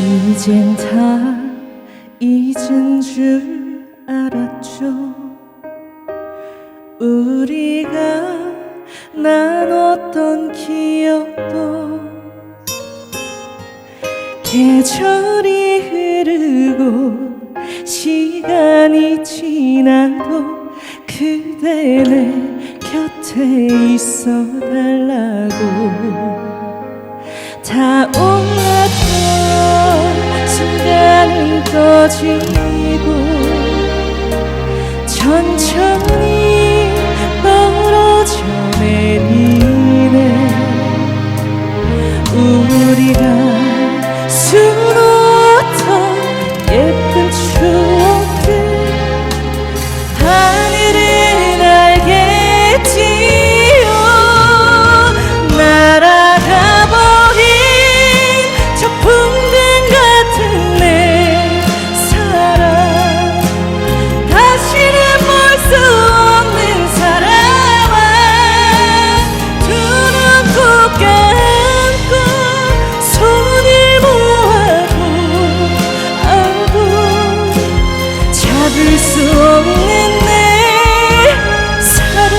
이젠 다 잊은 줄 알았죠. 우리가 나눴던 기억도 계절이 흐르고 시간이 지나도 그대 내 곁에 있어 달라 꺼지고 천천히 떨어져 내리네. 우리가 수 없는 내 사랑.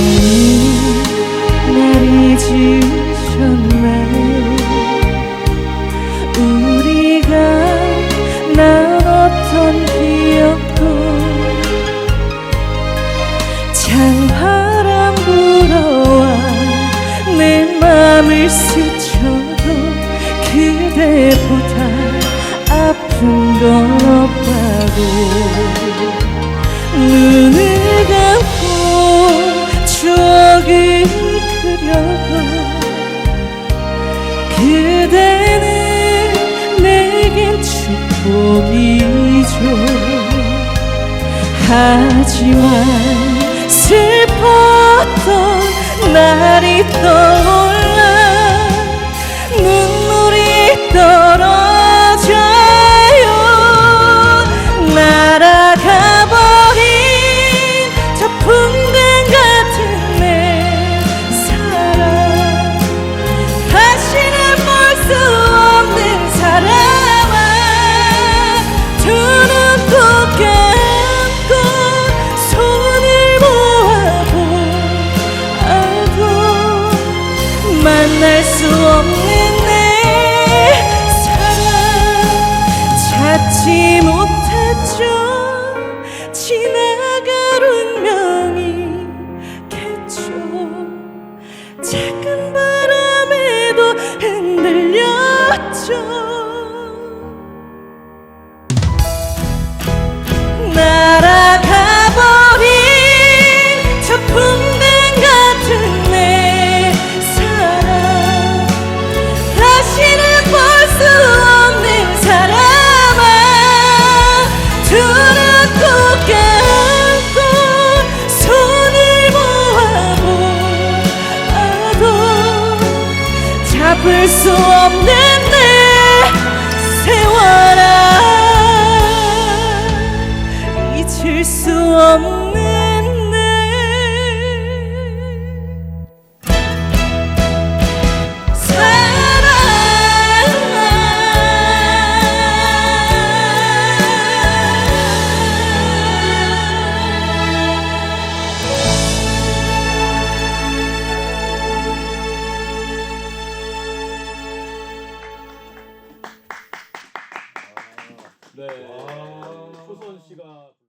그대는 날 잊으셨나요? 우리가 나눴던 스쳐도 그대보다 아픈 건 없다고. 눈을 감고 추억을 그려봐. 그대는 내겐 축복이죠. 하지만 슬펐던 날이 떠 없는 내 사랑 찾지 못했죠 잡을 수 없는 내 세월아 잊을 수 없는 네. 초선 씨가